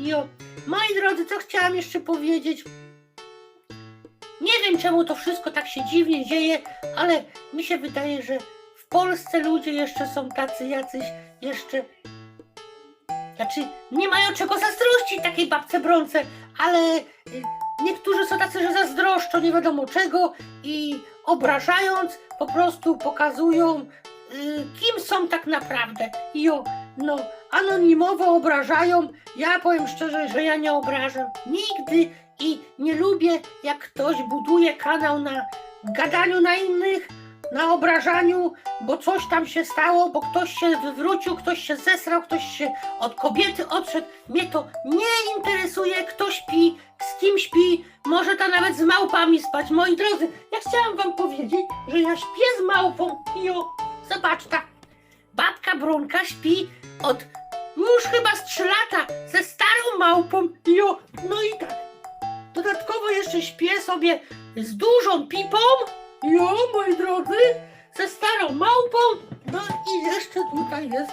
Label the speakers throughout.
Speaker 1: Jo. Moi drodzy, co chciałam jeszcze powiedzieć? Nie wiem, czemu to wszystko tak się dziwnie dzieje, ale mi się wydaje, że w Polsce ludzie jeszcze są tacy jacyś jeszcze. Znaczy, nie mają czego zazdrościć takiej babce Bronce, ale y, niektórzy są tacy, że zazdroszczą nie wiadomo czego i obrażając po prostu pokazują, y, kim są tak naprawdę. I o, no, anonimowo obrażają. Ja powiem szczerze, że ja nie obrażam nigdy i nie lubię, jak ktoś buduje kanał na gadaniu na innych, na obrażaniu, bo coś tam się stało, bo ktoś się wywrócił, ktoś się zesrał, ktoś się od kobiety odszedł. Mnie to nie interesuje, kto śpi, z kim śpi, może ta nawet z małpami spać. Moi drodzy, ja chciałam wam powiedzieć, że ja śpię z małpą. Jo, zobacz ta. Babka Brunka śpi od chyba z 3 lata ze starą małpą. Jo, no i tak. Dodatkowo jeszcze śpię sobie z dużą pipą. Jo, moi drodzy, ze starą małpą. No i jeszcze tutaj jest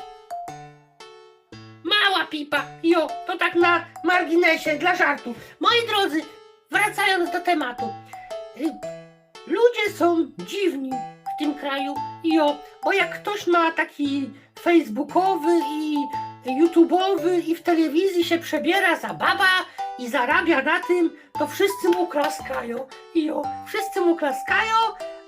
Speaker 1: mała pipa. Jo, to tak na marginesie, dla żartu. Moi drodzy, wracając do tematu. Ludzie są dziwni w tym kraju. Jo, bo jak ktoś ma taki facebookowy i youtubowy i w telewizji się przebiera za baba i zarabia na tym, to wszyscy mu klaskają. Jo, wszyscy mu klaskają,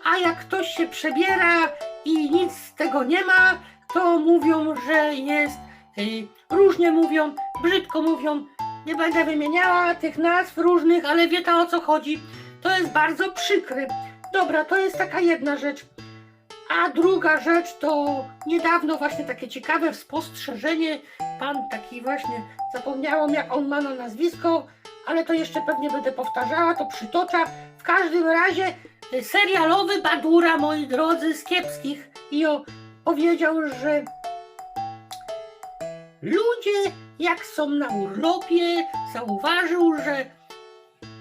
Speaker 1: a jak ktoś się przebiera i nic z tego nie ma, to mówią, że jest, y, różnie mówią, brzydko mówią. Nie będę wymieniała tych nazw różnych, ale wie ta o co chodzi. To jest bardzo przykre. Dobra, to jest taka jedna rzecz. A druga rzecz to niedawno właśnie takie ciekawe spostrzeżenie. Pan taki właśnie, zapomniałam jak on ma na nazwisko, ale to jeszcze pewnie będę powtarzała, to przytocza. W każdym razie y, serialowy Badura, moi drodzy, z kiepskich. I o, powiedział, że ludzie jak są na urlopie, zauważył, że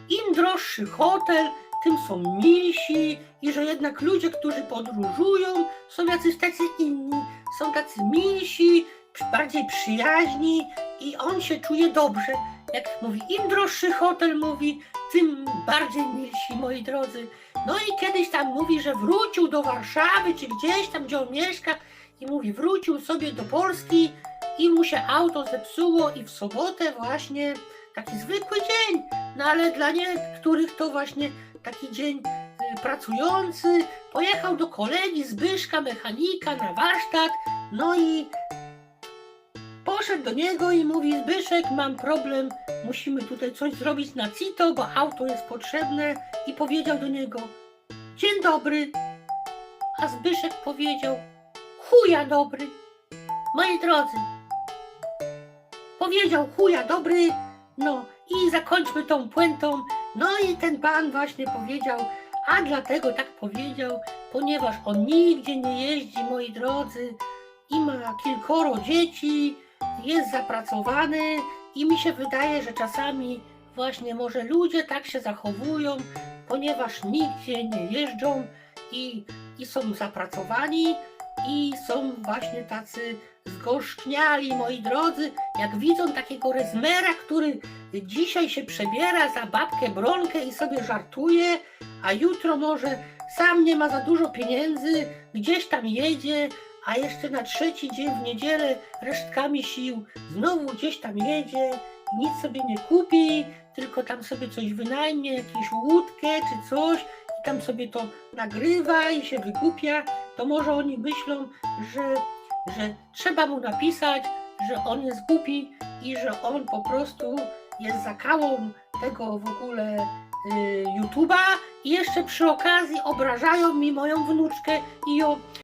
Speaker 1: im droższy hotel, tym są milsi i że jednak ludzie, którzy podróżują, są jacyś tacy inni, są tacy milsi, bardziej przyjaźni i on się czuje dobrze. Jak mówi, im droższy hotel mówi, tym bardziej milsi, moi drodzy. No i kiedyś tam mówi, że wrócił do Warszawy, czy gdzieś tam, gdzie on mieszka i mówi, wrócił sobie do Polski i mu się auto zepsuło i w sobotę właśnie taki zwykły dzień, no ale dla niektórych to właśnie taki dzień y, pracujący. Pojechał do kolegi Zbyszka, mechanika na warsztat, no i poszedł do niego i mówi Zbyszek, mam problem, musimy tutaj coś zrobić na CITO, bo auto jest potrzebne. I powiedział do niego Dzień dobry, a Zbyszek powiedział Chuja dobry, moi drodzy. Powiedział chuja dobry, no i zakończmy tą puentą. No i ten pan właśnie powiedział, a dlatego tak powiedział, ponieważ on nigdzie nie jeździ, moi drodzy, i ma kilkoro dzieci, jest zapracowany i mi się wydaje, że czasami właśnie może ludzie tak się zachowują, ponieważ nigdzie nie jeżdżą i, i są zapracowani i są właśnie tacy zgorzkniali, moi drodzy, jak widzą takiego rezmera, który dzisiaj się przebiera za babkę Bronkę i sobie żartuje, a jutro może sam nie ma za dużo pieniędzy, gdzieś tam jedzie, a jeszcze na trzeci dzień w niedzielę resztkami sił znowu gdzieś tam jedzie, nic sobie nie kupi, tylko tam sobie coś wynajmie, jakąś łódkę czy coś i tam sobie to nagrywa i się wygłupia, to może oni myślą, że, że trzeba mu napisać, że on jest głupi i że on po prostu jest zakałą tego w ogóle y, YouTube'a i jeszcze przy okazji obrażają mi moją wnuczkę i ją